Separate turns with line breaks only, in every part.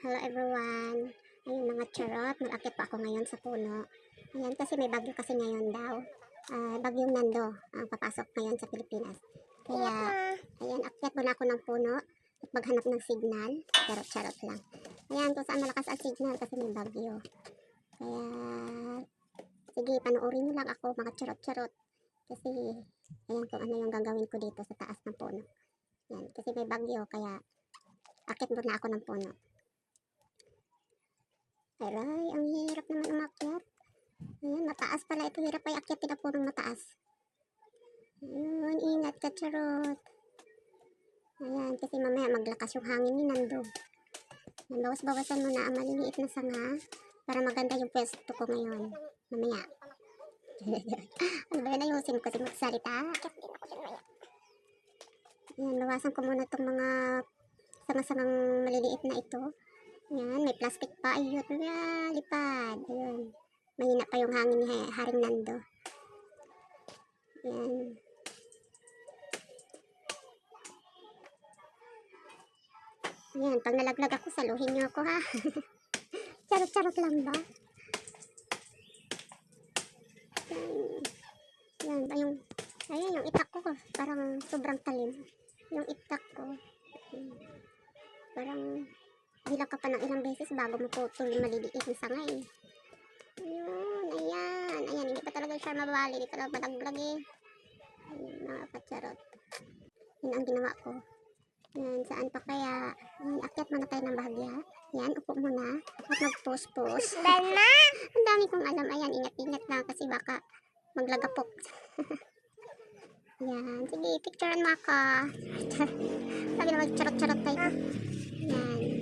Hello everyone. Ayun mga charot, mag-akit pa ako ngayon sa puno. Ayan kasi may bagyo kasi ngayon daw. Ah, bagyong Nando ang papasok ngayon sa Pilipinas. Kaya, ayan, akyat muna ako ng puno at maghanap ng signal. Charot-charot lang. Ayan, kung saan malakas ang signal kasi may bagyo. Kaya, sige, panoorin niyo lang ako mga charot-charot. Kasi, ayan kung ano yung gagawin ko dito sa taas ng puno. Ayan, kasi may bagyo, kaya akit muna ako ng puno. Aray, ang hirap naman umakyat. Ayan, mataas pala ito. Hirap ay akyatin ang punong mataas. Ayun, ingat ka, charot. Ayan, kasi mamaya maglakas yung hangin ni Nando. Bawas-bawasan mo na ang maliliit na sanga para maganda yung pwesto ko ngayon. Mamaya. ano ba yun? Ayusin ko kasi magsalita. Ayan, bawasan ko muna itong mga sanga-sangang maliliit na ito. Yan, may plastic pa. Ayun, wala, lipad. Ayun. Mahina pa yung hangin ni Ha- Haring Nando. Yan. Yan, pag nalaglag ako, saluhin niyo ako ha. Charot-charot lang ba? Yan. Yan, ba yung, ayan, yung itak ko, parang sobrang talim. Yung itak ko, parang bilang ka pa ng ilang beses bago mo putol yung maliliit na sanga eh. Ayun, ayan. Ayan, hindi pa talaga siya mabali. Hindi talaga malaglag eh. Ayun, mga kacharot. Yun ang ginawa ko. Yan, saan pa kaya? Yan, akyat muna tayo ng bahagya. Yan, upo muna. At mag-post-post.
Dana!
ang dami kong alam. Ayan, ingat-ingat lang kasi baka maglagapok. Yan, sige, picturean mo ako. Lagi na mag-charot-charot tayo. Yan.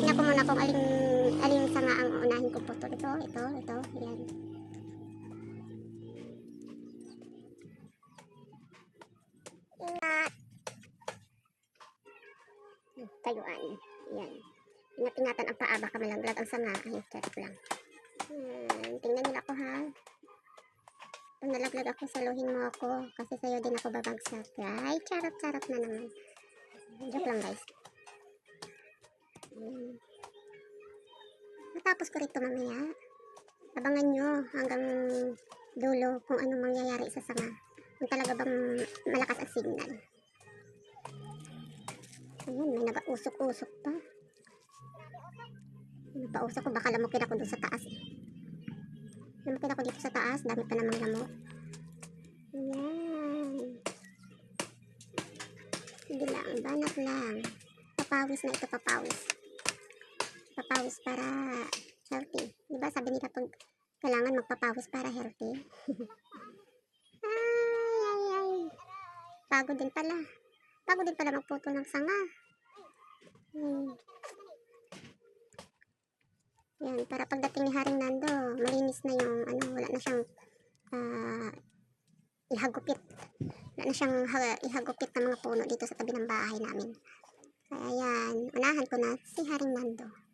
Tinitingnan ko muna kung aling aling sanga ang unahin ko putol. Ito, ito, ito. Yan.
Ingat!
Tayuan. Yan. Ingat-ingatan ang paa. Baka malaglag ang sanga. Ay, charot lang. Yan. Tingnan nila ako ha. Pag nalaglag ako, saluhin mo ako. Kasi sa'yo din ako babagsak. Ay, charot-charot na naman. Joke lang guys. Matapos ko rito mamaya. Abangan nyo hanggang dulo kung anong mangyayari sa sanga. Kung talaga bang malakas ang signal. Ayun, may nag-usok-usok pa. Napausok ko, baka lamukin ako doon sa taas. eh. Lamukin ako dito sa taas, dami pa namang lamok. Ayan. Sige lang, banat lang. Papawis na ito, papawis. Papawis para healthy. Di ba sabi nila pag kailangan magpapawis para healthy? ay, ay, ay. Pagod din pala. Pagod din pala magputol ng sanga. Hmm. Yan, para pagdating ni Haring Nando, malinis na yung, ano, wala na siyang ah, ihagupit. Wala na siyang ha- ihagupit ng mga puno dito sa tabi ng bahay namin. Kaya yan, unahan ko na si Haring Nando.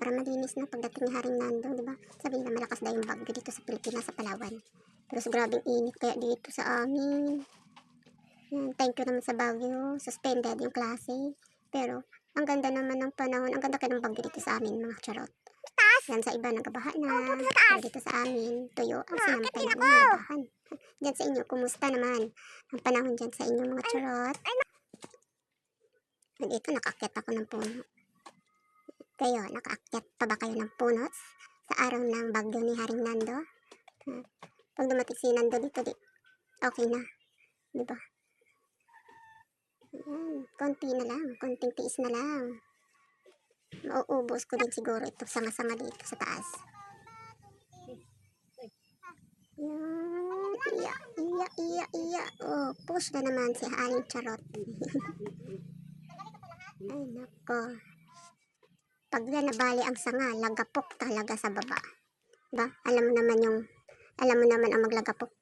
Para malinis na pagdating ni Haring Nando, di ba? Sabi nila malakas daw yung bagyo dito sa Pilipinas, sa Palawan. Pero sa grabing init kaya dito sa amin. Yan, thank you naman sa Baguio. Suspended yung klase. Pero, ang ganda naman ng panahon. Ang ganda kaya ng bagyo dito sa amin, mga charot.
Taas!
Yan sa iba, nagabaha na. Pero dito sa amin, tuyo. Ang sinampay na
ako.
nagabahan. Diyan sa inyo, kumusta naman? Ang panahon dyan sa inyo, mga charot. At ito, nakaakyat ako ng puno. Kayo, nakaakyat pa ba kayo ng puno sa araw ng bagyo ni Haring Nando? Ha? Pag dumating si Nando dito, di, okay na. Di ba? Ayan, konti na lang. Konting tiis na lang. Mauubos ko din siguro ito sanga-sanga dito sa taas. Yan. Iya, iya, iya, iya. Oh, push na naman si Aling Charot. Ay, nako. Pag na nabali ang sanga, lagapok talaga sa baba. Ba? Alam mo naman yung, alam mo naman ang maglagapok.